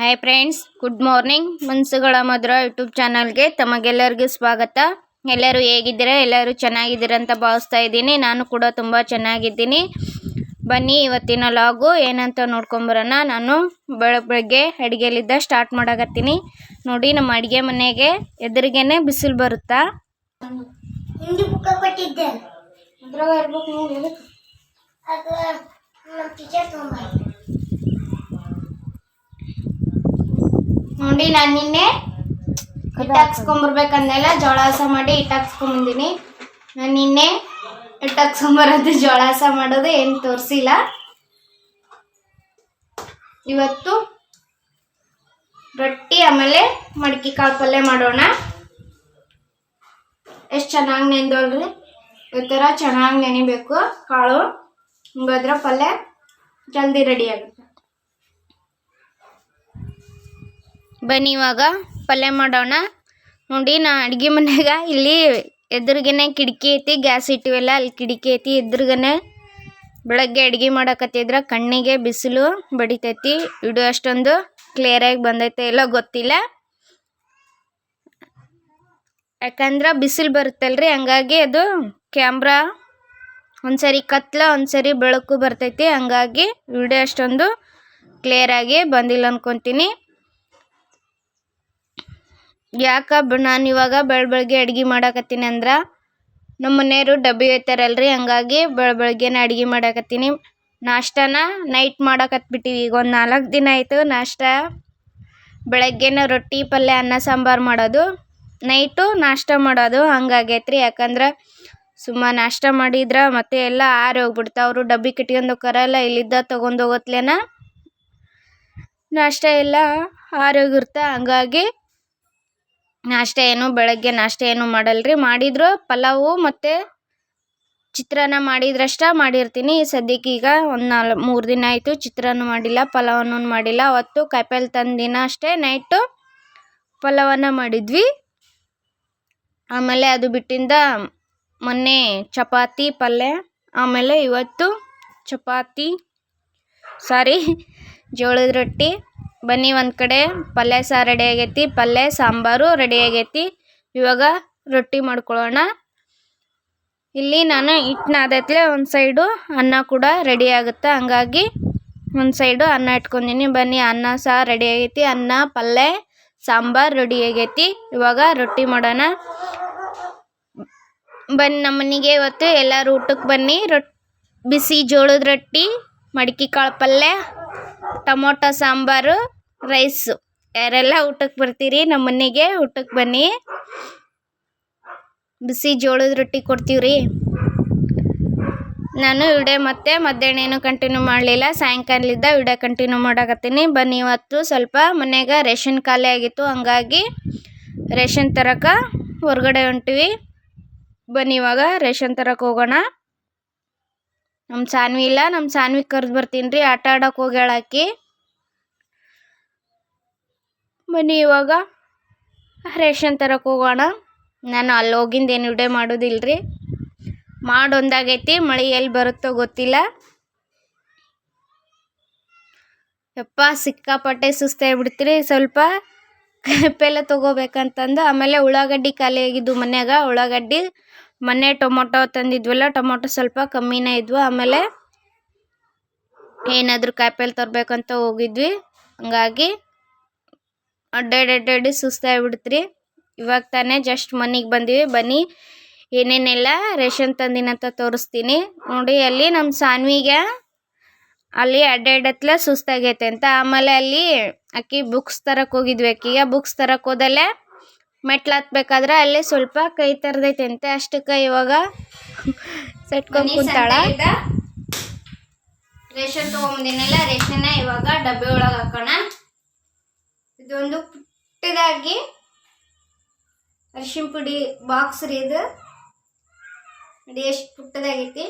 Hi friends good morning ಮನ್ಸುಗಳ ಮಧುರ YouTube ಚಾನಲ್ಗೆ ತಮಗೆಲ್ಲರಿಗೂ ಸ್ವಾಗತ. ಎಲ್ಲರೂ ಹೇಗಿದ್ದೀರಾ? ಎಲ್ಲರೂ ಅಂತ ಭಾವಿಸ್ತಾ ಇದ್ದೀನಿ. ನಾನು ಕೂಡ ತುಂಬ ಚೆನ್ನಾಗಿದ್ದೀನಿ. ಬನ್ನಿ ಇವತ್ತಿನ ಲಾಗು ಏನಂತ ನೋಡ್ಕೊಂಬರೋಣ ನಾನು ಬೆಳಗ್ಗೆ ಅಡುಗೆಲಿದ್ದ ಸ್ಟಾರ್ಟ್ ಮಾಡಕತ್ತೀನಿ. ನೋಡಿ, ನಮ್ಮ ಅಡುಗೆ ಮನೆಗೆ ಎದುರಿಗೇನೆ ಬಿಸಿಲು ಬರುತ್ತಾ? ಕೊಟ್ಟಿದ್ದೆ ನೋಡಿ ನಾನು ನಿನ್ನೆ ಹಿಟ್ಟು ಹಾಕ್ಸ್ಕೊಂಬರ್ಬೇಕಂದೆಲ್ಲ ಜೋಳಾಸ ಮಾಡಿ ಹಿಟ್ಟು ಹಾಕ್ಸ್ಕೊಂಬಂದಿನಿ ನಾನು ನಿನ್ನೆ ಹಿಟ್ಟು ಹಾಕ್ಸ್ಕೊಂಬರೋದು ಜೋಳ ಹಸ ಮಾಡೋದು ಏನು ತೋರಿಸಿಲ್ಲ. ಇವತ್ತು ರೊಟ್ಟಿ ಆಮೇಲೆ ಮಡಕಿ ಕಾಳು ಪಲ್ಯ ಮಾಡೋಣ. ಎಷ್ಟು ಚೆನ್ನಾಗಿ ನೆಂದೋಳ್ರಿ ಈ ಥರ ಚೆನ್ನಾಗಿ ನೆನಿಬೇಕು ಕಾಳು. ಹಿಂಗಾದ್ರೆ ಪಲ್ಯ ಜಲ್ದಿ ರೆಡಿ ಆಗುತ್ತೆ. ಬನ್ನಿ ಇವಾಗ ಪಲ್ಯ ಮಾಡೋಣ. ನೋಡಿ, ನಾ ಅಡ್ಗೆ ಮನ್ಯಾಗ ಇಲ್ಲಿ ಎದುರಿಗೇನೆ ಕಿಟಕಿ ಐತಿ, ಗ್ಯಾಸ್ ಇಟ್ಟಿವೆಲ್ಲ. ಅಲ್ಲಿ ಕಿಟಕಿ ಐತಿ, ಎದುರಿಗನೆ ಬೆಳಗ್ಗೆ ಅಡ್ಗೆ ಮಾಡಕತ್ತಿದ್ರ ಕಣ್ಣಿಗೆ ಬಿಸಿಲು ಬಡಿತೈತಿ. ವಿಡಿಯೋ ಅಷ್ಟೊಂದು ಕ್ಲಿಯರಾಗಿ ಬಂದೈತೆ. ಎಲ್ಲ ಗೊತ್ತಿಲ್ಲ. ಯಾಕಂದ್ರೆ ಬಿಸಿಲು ಬರುತ್ತಲ್ರಿ, ಹಂಗಾಗಿ ಅದು ಕ್ಯಾಮ್ರಾ ಒಂದ್ಸರಿ ಕತ್ಲ, ಒಂದ್ಸರಿ ಬೆಳಕು ಬರ್ತೈತಿ. ಹಂಗಾಗಿ ವಿಡಿಯೋ ಅಷ್ಟೊಂದು ಕ್ಲಿಯರಾಗಿ ಬಂದಿಲ್ಲ ಅನ್ಕೊತೀನಿ. ಯಾಕ ನಾನು ಇವಾಗ ಬೆಳ ಬೆಳಗ್ಗೆ ಅಡ್ಗೆ ಮಾಡಕತ್ತೀನಿ ಅಂದ್ರೆ ನಮ್ಮ ಮನೆಯವರು ಡಬ್ಬಿ ಒಯ್ತಾರಲ್ರಿ, ಹಂಗಾಗಿ ಬೆಳ ಬೆಳಗ್ಗೆನೇ ಅಡ್ಗೆ ಮಾಡಕತ್ತೀನಿ. ನಾಷ್ಟಾನ ನೈಟ್ ಮಾಡಾಕತ್ಬಿಟ್ಟಿವಿ, ಈಗ ಒಂದು ನಾಲ್ಕು ದಿನ ಆಯಿತು ನಾಷ್ಟ. ಬೆಳಗ್ಗೆನ ರೊಟ್ಟಿ, ಪಲ್ಯ, ಅನ್ನ, ಸಾಂಬಾರು ಮಾಡೋದು. ನೈಟು ನಾಷ್ಟ ಮಾಡೋದು ಹಂಗಾಗೈತ್ರಿ, ಯಾಕಂದ್ರೆ ಸುಮ್ಮ ನಾಷ್ಟ ಮಾಡಿದ್ರೆ ಮತ್ತೆ ಎಲ್ಲ ಆರಿ ಹೋಗ್ಬಿಡ್ತಾವ್ರು ಡಬ್ಬಿ ಕಿಟ್ಕೊಂಡು ಹೋಗ್ತಾರಲ್ಲ ಇಲ್ಲಿದ್ದ ತೊಗೊಂಡು ಹೋಗತ್ಲೇನ? ನಾಷ್ಟ ಎಲ್ಲ ಆರೋಗಿರ್ತ ಹಂಗಾಗಿ ನಾಷ್ಟ ಏನು, ಬೆಳಗ್ಗೆ ನಾಷ್ಟ ಏನು ಮಾಡಲ್ರಿ? ಮಾಡಿದ್ರು ಪಲಾವು ಮತ್ತು ಚಿತ್ರಾನ್ನ ಮಾಡಿದ್ರಷ್ಟ, ಮಾಡಿರ್ತೀನಿ. ಸದ್ಯಕ್ಕೆ ಈಗ ಒಂದು ನಾಲ್, ಮೂರು ದಿನ ಆಯಿತು ಚಿತ್ರಾನ್ನ ಮಾಡಿಲ್ಲ, ಪಲಾವನ್ನು ಮಾಡಿಲ್ಲ. ಅವತ್ತು ಕಾಯಿಪಲ್ಲೆ ತಂದ ದಿನ ಅಷ್ಟೇ, ನೈಟು ಪಲಾವನ್ನ ಮಾಡಿದ್ವಿ. ಆಮೇಲೆ ಅದು ಬಿಟ್ಟಿಂದ ಮೊನ್ನೆ ಚಪಾತಿ, ಪಲ್ಯ, ಆಮೇಲೆ ಇವತ್ತು ಚಪಾತಿ, ಸಾರಿ, ಜೋಳದ ರೊಟ್ಟಿ. ಬನ್ನಿ ಒಂದು ಕಡೆ. ಪಲ್ಯ ಸಾರು ರೆಡಿ ಆಗೈತಿ. ಪಲ್ಯ, ಸಾಂಬಾರು ರೆಡಿ ಆಗೈತಿ. ಇವಾಗ ರೊಟ್ಟಿ ಮಾಡ್ಕೊಳ್ಳೋಣ ಇಲ್ಲಿ ನಾನು ಹಿಟ್ಟನ್ನ ನಾದೈತ್ಲೆ ಒಂದು ಸೈಡು ಅನ್ನ ಕೂಡ ರೆಡಿ ಆಗುತ್ತೆ? ಹಂಗಾಗಿ ಒಂದು ಸೈಡು ಅನ್ನ ಇಟ್ಕೊಂಡಿನಿ. ಬನ್ನಿ, ಅನ್ನ ಸಹ ರೆಡಿ ಆಗೈತಿ. ಅನ್ನ, ಪಲ್ಯ, ಸಾಂಬಾರು ರೆಡಿ ಆಗೈತಿ. ಇವಾಗ ರೊಟ್ಟಿ ಮಾಡೋಣ. ಬನ್ನಿ, ನಮ್ಮ ಮನೆಗೆ ಇವತ್ತು ಎಲ್ಲರೂ ಊಟಕ್ಕೆ ಬನ್ನಿ. ರೊಟ್ಟಿ ಬಿಸಿ ಜೋಳದ ರೊಟ್ಟಿ, ಮಡಿಕೆ ಕಾಳು ಪಲ್ಯ ಟೊಮೊಟೊ, ಸಾಂಬಾರು, ರೈಸು. ಯಾರೆಲ್ಲ ಊಟಕ್ಕೆ ಬರ್ತೀರಿ, ನಮ್ಮ ಮನೆಗೆ ಊಟಕ್ಕೆ ಬನ್ನಿ. ಬಿಸಿ ಜೋಳದ ರೊಟ್ಟಿ ಕೊಡ್ತೀವ್ರಿ. ನಾನು ವಿಡಿಯೋ ಮತ್ತೆ ಮಧ್ಯಾಹ್ನ ಏನು ಕಂಟಿನ್ಯೂ ಮಾಡಲಿಲ್ಲ. ಸಾಯಂಕಾಲದಿಂದ ವಿಡಿಯೋ ಕಂಟಿನ್ಯೂ ಮಾಡಾಕತ್ತೀನಿ. ಬನ್ನಿ ಇವತ್ತು ಸ್ವಲ್ಪ ಮನೆಗೆ ರೇಷನ್ ಖಾಲಿ ಆಗಿತ್ತು. ಹಂಗಾಗಿ ರೇಷನ್ ತರಕ ಹೊರಗಡೆ ಹೊಂಟಿವಿ. ಬನ್ನಿ ಇವಾಗ ರೇಷನ್ ತರಕ್ಕೆ ಹೋಗೋಣ. ನಮ್ಮ ಸಾನ್ವಿ ಇಲ್ಲ ನಮ್ಮ ಸಾನ್ವಿ ಕರೆದು ಬರ್ತೀನಿ ರೀ ಆಟ ಆಡಕ್ಕೆ ಹೋಗ್ಯಾಳ ಆಕಿ. ಬನ್ನಿ ಇವಾಗ ರೇಷನ್ ತರಕ್ಕೆ ಹೋಗೋಣ. ನಾನು ಅಲ್ಲಿ ಹೋಗಿಂದ ಏನು ವಿಡಿಯೋ ಮಾಡೋದಿಲ್ಲರಿ ಮಾಡೊಂದಾಗೈತಿ ಮಳೆ ಎಲ್ಲಿ ಬರುತ್ತೋ ಗೊತ್ತಿಲ್ಲ. ಯಪ್ಪ, ಸಿಕ್ಕಾಪಟ್ಟೆ ಸುಸ್ತಾಗ್ಬಿಡ್ತೀರಿ ಸ್ವಲ್ಪ ಕಪ್ಪೆಲ್ಲ ತೊಗೋಬೇಕಂತಂದು, ಆಮೇಲೆ ಉಳ್ಳಾಗಡ್ಡಿ ಖಾಲಿ ಆಗಿದ್ದು ಮನ್ಯಾಗ, ಉಳ್ಳಾಗಡ್ಡಿ ಮೊನ್ನೆ ಟೊಮೊಟೊ ತಂದಿದ್ವಲ್ಲ, ಟೊಮೊಟೊ ಸ್ವಲ್ಪ ಕಮ್ಮಿನೇ ಇದ್ವು. ಆಮೇಲೆ ಏನಾದರೂ ಕಾಯಿಪಲ್ಲೆ ತರಬೇಕಂತ ಹೋಗಿದ್ವಿ. ಹಂಗಾಗಿ ಅಡ್ಡಾಡಿ ಸುಸ್ತಾಗ್ಬಿಡ್ತ್ರಿ ಇವಾಗ ತಾನೇ ಜಸ್ಟ್ ಮನೆಗೆ ಬಂದೀವಿ. ಬನ್ನಿ, ಏನೇನೆಲ್ಲ ರೇಷನ್ ತಂದಿನಂತ ತೋರಿಸ್ತೀನಿ. ನೋಡಿ, ಅಲ್ಲಿ ನಮ್ಮ ಸಾನ್ವಿಗೆ ಅಲ್ಲಿ ಅಡ್ಡಾಡತ್ಲೆ ಸುಸ್ತಾಗೈತೆ ಅಂತ. ಆಮೇಲೆ ಅಲ್ಲಿ ಅಕ್ಕಿ ಬುಕ್ಸ್ ತರಕ್ಕೆ ಹೋಗಿದ್ವಿ ಅಕ್ಕಿಗೆ. ಬುಕ್ಸ್ ತರಕ್ಕೆ ಹೋದಲ್ಲೇ ಮೆಟ್ಲು ಹತ್ಬೇಕಾದ್ರೆ ಅಲ್ಲಿ ಸ್ವಲ್ಪ ಕೈ ತರದೈತೆ ಅಂತ ಅಷ್ಟಕ್ಕೆ ಇವಾಗ ಸೆಟ್ಕೊಂಡು ಕುಂತಾಳ. ರೇಷನ್ ತೊಗೊಂಬಂದಿನಲ್ಲ ರೇಷನ್ನ ಇವಾಗ ಡಬ್ಬಿ ಒಳಗೆ ಹಾಕೋಣ. ಇದೊಂದು ಪುಟ್ಟದಾಗಿ ಅರಿಶಿನ ಪುಡಿ ಬಾಕ್ಸ್ ರೀ ಇದು. ನೋಡಿ ಎಷ್ಟು ಪುಟ್ಟದಾಗೈತಿ.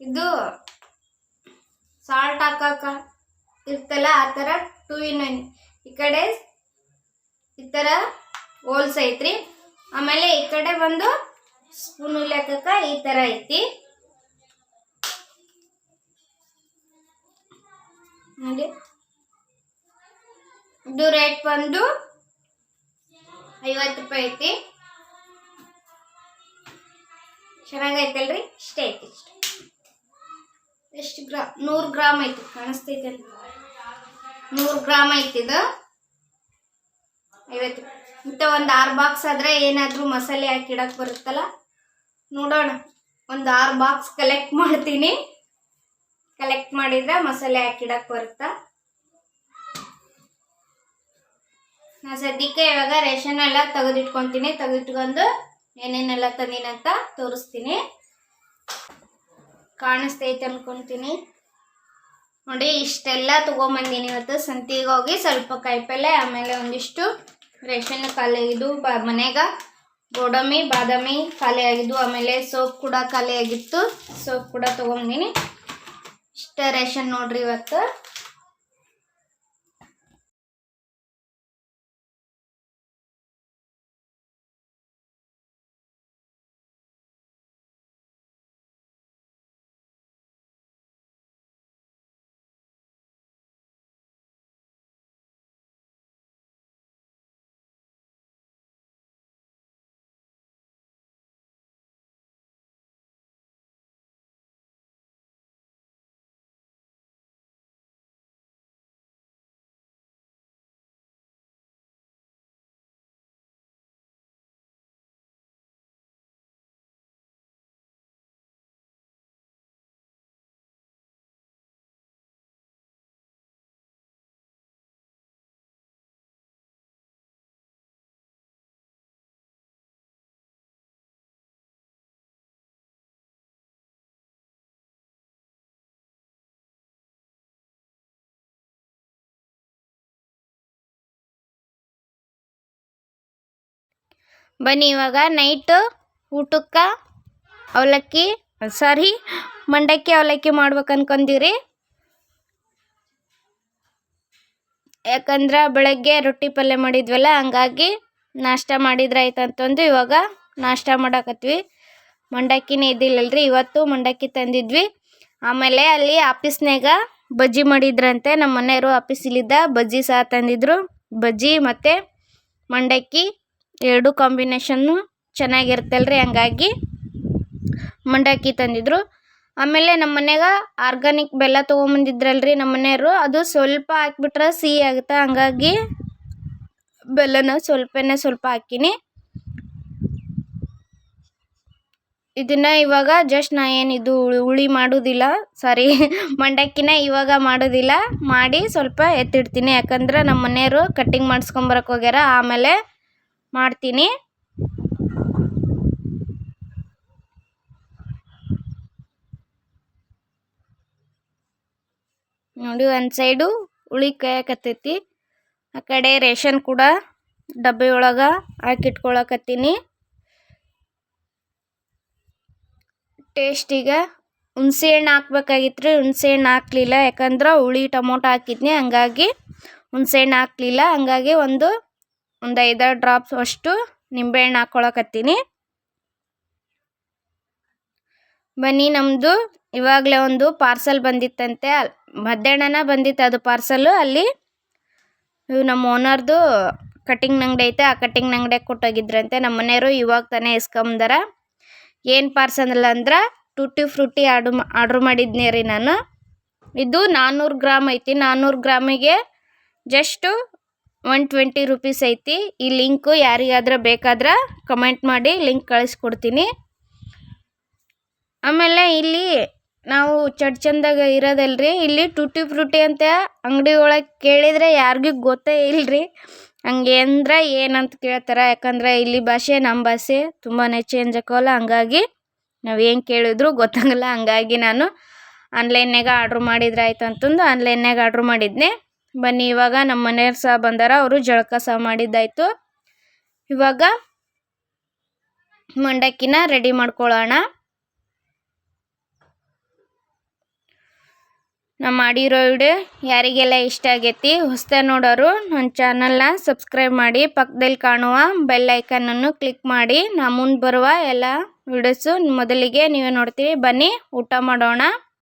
ಇದು ಸಾಲ್ಟ್ ಹಾಕಕ ಇರ್ತಲ್ಲ ಆ ಥರ ಟೂ ಇನ್ ಒನ್ ಈ ಕಡೆ ಈ ಥರ ಹೋಲ್ಸ್ ಐತ್ರಿ ಆಮೇಲೆ ಈ ಕಡೆ ಬಂದು ಸ್ಪೂನ್ ಲೆಕ್ಕಕ್ಕೆ ಈ ಥರ ಐತಿ. ನೋಡಿ. ಇದು ರೇಟ್ ಬಂದು ಐವತ್ತು ರೂಪಾಯಿ ಐತಿ. ಚೆನ್ನಾಗೈತಲ್ರಿ? ಇಷ್ಟೇ ಐತಿ ಇಷ್ಟ. ಎಷ್ಟು ಗ್ರಾ ನೂರು ಗ್ರಾಮ್ ಐತಿ. ಕಾಣಿಸ್ತೈತೆ ನೂರು ಗ್ರಾಮ್ ಐತಿ ಇದು. ಐವತ್ತು ಇಂಥ ಒಂದು ಆರು ಬಾಕ್ಸ್ ಆದರೆ ಏನಾದರೂ ಮಸಾಲೆ ಹಾಕಿಡಕ್ ಬರುತ್ತಲ್ಲ? ನೋಡೋಣ. ಒಂದು ಆರು ಬಾಕ್ಸ್ ಕಲೆಕ್ಟ್ ಮಾಡ್ತೀನಿ. ಕಲೆಕ್ಟ್ ಮಾಡಿದ್ರೆ ಮಸಾಲೆ ಹಾಕಿಡಕ್ ಬರುತ್ತಾ? ನಾ ಸದ್ಯಕ್ಕೆ ಇವಾಗ ರೇಷನ್ ಎಲ್ಲ ತೆಗೆದಿಟ್ಕೊತೀನಿ. ತೆಗೆದಿಟ್ಕೊಂಡು ಏನೇನೆಲ್ಲ ತಂದಿನಂತ ತೋರಿಸ್ತೀನಿ. ಕಾಣಿಸ್ತೈತೆ ಅನ್ಕೊತೀನಿ. ನೋಡಿ, ಇಷ್ಟೆಲ್ಲ ತೊಗೊಂಬಂದಿನಿ ಇವತ್ತು. ಸಂತಿಗೆ ಹೋಗಿ ಸ್ವಲ್ಪ ಕಾಯಿಪಲ್ಲೆ, ಆಮೇಲೆ ಒಂದಿಷ್ಟು ರೇಷನ್ ಖಾಲಿ ಆಗಿದ್ದು ಬ, ಮನೆಗ ಗೋಡಂಬಿ, ಬಾದಾಮಿ ಖಾಲಿ ಆಗಿದ್ದು ಆಮೇಲೆ ಸೋಪ್ ಕೂಡ ಖಾಲಿ ಆಗಿತ್ತು ಸೋಪ್ ಕೂಡ ತೊಗೊಂಡಿನಿ ಇಷ್ಟ ರೇಷನ್ ನೋಡ್ರಿ ಇವತ್ತು. ಬನ್ನಿ ಇವಾಗ ನೈಟ್ ಊಟಕ್ಕೆ ಅವಲಕ್ಕಿ, ಸಾರಿ, ಮಂಡಕ್ಕಿ ಅವಲಕ್ಕಿ ಮಾಡ್ಬೇಕು ಅನ್ಕೊಂಡೀವ್ರಿ ಯಾಕಂದ್ರೆ ಬೆಳಗ್ಗೆ ರೊಟ್ಟಿ ಪಲ್ಯ ಮಾಡಿದ್ವಲ್ಲ, ಹಂಗಾಗಿ ನಾಷ್ಟ ಮಾಡಿದ್ರೆ ಆಯ್ತು ಅಂತಂದು ಇವಾಗ ನಾಷ್ಟ ಮಾಡಾಕತ್ವಿ. ಮಂಡಕ್ಕಿನೇ ಇದ್ದಿಲ್ಲಲ್ರಿ, ಇವತ್ತು ಮಂಡಕ್ಕಿ ತಂದಿದ್ವಿ. ಆಮೇಲೆ ಅಲ್ಲಿ ಆಫೀಸ್ನಾಗ ಬಜ್ಜಿ ಮಾಡಿದ್ರಂತೆ ನಮ್ಮ ಮನೆಯವರು ಆಫೀಸಲ್ಲಿದ್ದ ಬಜ್ಜಿ ಸಹ ತಂದಿದ್ರು. ಬಜ್ಜಿ ಮತ್ತು ಮಂಡಕ್ಕಿ ಎರಡು ಕಾಂಬಿನೇಷನ್ನು ಚೆನ್ನಾಗಿರುತ್ತಲ್ರಿ? ಹಂಗಾಗಿ ಮಂಡಕ್ಕಿ ತಂದಿದ್ರು. ಆಮೇಲೆ ನಮ್ಮ ಮನೆಯಾಗ ಆರ್ಗಾನಿಕ್ ಬೆಲ್ಲ ತೊಗೊಂಬಂದಿದ್ರಲ್ರಿ ನಮ್ಮ ಮನೆಯವರು. ಅದು ಸ್ವಲ್ಪ ಹಾಕ್ಬಿಟ್ರೆ ಸಿಹಿ ಆಗುತ್ತೆ? ಹಂಗಾಗಿ ಬೆಲ್ಲನ ಸ್ವಲ್ಪನೇ ಸ್ವಲ್ಪ ಹಾಕಿನಿ. ಇದನ್ನ ಇವಾಗ ಜಸ್ಟ್ ನಾ ಏನಿದು ಹುಳಿ ಹುಳಿ ಮಾಡೋದಿಲ್ಲ. ಸಾರಿ, ಮಂಡಕ್ಕಿನ ಇವಾಗ ಮಾಡೋದಿಲ್ಲ. ಮಾಡಿ ಸ್ವಲ್ಪ ಎತ್ತಿಡ್ತೀನಿ. ಯಾಕಂದ್ರೆ ನಮ್ಮ ಮನೆಯವರು ಕಟ್ಟಿಂಗ್ ಮಾಡಿಸ್ಕೊಂಬರಕ್ಕೆ ಹೋಗ್ಯಾರ. ಆಮೇಲೆ ಮಾಡ್ತೀನಿ. ನೋಡಿ, ಒಂದು ಸೈಡು ಹುಳಿ ಕಾಯಕತ್ತೈತಿ. ಆ ಕಡೆ ರೇಷನ್ ಕೂಡ ಡಬ್ಬಿ ಒಳಗೆ ಹಾಕಿಟ್ಕೊಳಕತ್ತೀನಿ. ಟೇಸ್ಟಿಗೆ ಹುಣಸೆ ಹಣ್ಣು ಹಾಕ್ಬೇಕಾಗಿತ್ತು ಹುಣಸೆ ಹಣ್ಣು ಹಾಕ್ಲಿಲ್ಲ. ಯಾಕಂದ್ರೆ ಹುಳಿ ಟೊಮೊಟೊ ಹಾಕಿದ್ನಿ, ಹಂಗಾಗಿ ಹುಣಸೆ ಹಣ್ಣು ಹಾಕ್ಲಿಲ್ಲ. ಹಂಗಾಗಿ ಒಂದು ಒಂದು ಐದಾರು ಡ್ರಾಪ್ಸ್ ಅಷ್ಟು ನಿಂಬೆಹಣ್ಣು ಹಾಕ್ಕೊಳಕತ್ತೀನಿ ಬನ್ನಿ ನಮ್ಮದು ಇವಾಗಲೇ ಒಂದು ಪಾರ್ಸಲ್ ಬಂದಿತ್ತಂತೆ. ಮಧ್ಯಾಹ್ನನ ಬಂದಿತ್ತು ಅದು ಪಾರ್ಸಲ್ಲು ಅಲ್ಲಿ ಇವು ನಮ್ಮ ಓನರ್ದು ಕಟಿಂಗ್ ಅಂಗಡಿ ಐತೆ, ಆ ಕಟಿಂಗ್ ಅಂಗಡಿಯಾಗ ಕೊಟ್ಟೋಗಿದ್ರಂತೆ. ನಮ್ಮ ಮನೆಯವರು ಇವಾಗ ತಾನೇ ಇಸ್ಕೊಂಬಂದಾರ. ಏನು ಪಾರ್ಸಲ್ ಅಂದ್ರೆ ಟೂಟಿ ಫ್ರೂಟಿ ಆರ್ಡ್ರ್ ಆರ್ಡ್ರ್ ಮಾಡಿದ್ನಿ ರೀ ನಾನು. ಇದು ನಾನ್ನೂರು ಗ್ರಾಮ್ ಐತಿ. ನಾನ್ನೂರು ಗ್ರಾಮಿಗೆ ಜಸ್ಟು ಒನ್ ಟ್ವೆಂಟಿ ರುಪೀಸ್ ಐತಿ. ಈ ಲಿಂಕು ಯಾರಿಗಾದ್ರೂ ಬೇಕಾದ್ರೆ ಕಮೆಂಟ್ ಮಾಡಿ ಲಿಂಕ್ ಕಳಿಸ್ಕೊಡ್ತೀನಿ. ಆಮೇಲೆ ಇಲ್ಲಿ ನಾವು ಚಡ್ ಚಂದಾಗ ಇರೋದಲ್ರಿ. ಇಲ್ಲಿ ಟೂಟಿ ಫ್ರೂಟಿ ಅಂತ ಅಂಗಡಿ ಒಳಗೆ ಕೇಳಿದರೆ ಯಾರಿಗೂ ಗೊತ್ತೇ ಇಲ್ಲರಿ ಹಂಗೆ ಅಂದ್ರೆ ಏನಂತ ಕೇಳ್ತಾರೆ. ಯಾಕಂದ್ರೆ ಇಲ್ಲಿ ಭಾಷೆ ನಮ್ಮ ಭಾಷೆ ತುಂಬಾ ಚೇಂಜ್ ಆಕೋಲ್ಲ ಹಂಗಾಗಿ ನಾವು ಏನು ಕೇಳಿದ್ರು ಗೊತ್ತಾಗಲ್ಲ. ಹಂಗಾಗಿ ನಾನು ಆನ್ಲೈನ್ಯಾಗ ಆರ್ಡ್ರ್ ಮಾಡಿದ್ರೆ ಆಯ್ತು ಅಂತಂದು ಆನ್ಲೈನ್ಯಾಗ ಆರ್ಡ್ರ್ ಮಾಡಿದ್ನೆ. ಬನ್ನಿ, ಇವಾಗ ನಮ್ಮ ಮನೆಯವ್ರು ಸಹ ಬಂದಾರ, ಅವರು ಜಳಕ ಸಹ ಮಾಡಿದ್ದಾಯ್ತು. ಇವಾಗ ಮಂಡಕ್ಕಿನ ರೆಡಿ ಮಾಡ್ಕೊಳ್ಳೋಣ. ನಾ ಮಾಡಿರೋ ವಿಡಿಯೋ ಯಾರಿಗೆಲ್ಲ ಇಷ್ಟ ಆಗೈತಿ ಹೊಸ್ದ ನೋಡೋರು ನನ್ನ ಚಾನಲ್ನ ಸಬ್ಸ್ಕ್ರೈಬ್ ಮಾಡಿ ಪಕ್ಕದಲ್ಲಿ ಕಾಣುವ ಬೆಲ್ ಐಕನನ್ನು ಕ್ಲಿಕ್ ಮಾಡಿ. ನಾ ಮುಂದೆ ಬರುವ ಎಲ್ಲ ವಿಡಿಯೋಸು ಮೊದಲಿಗೆ ನೀವೇ ನೋಡ್ತೀವಿ. ಬನ್ನಿ, ಊಟ ಮಾಡೋಣ.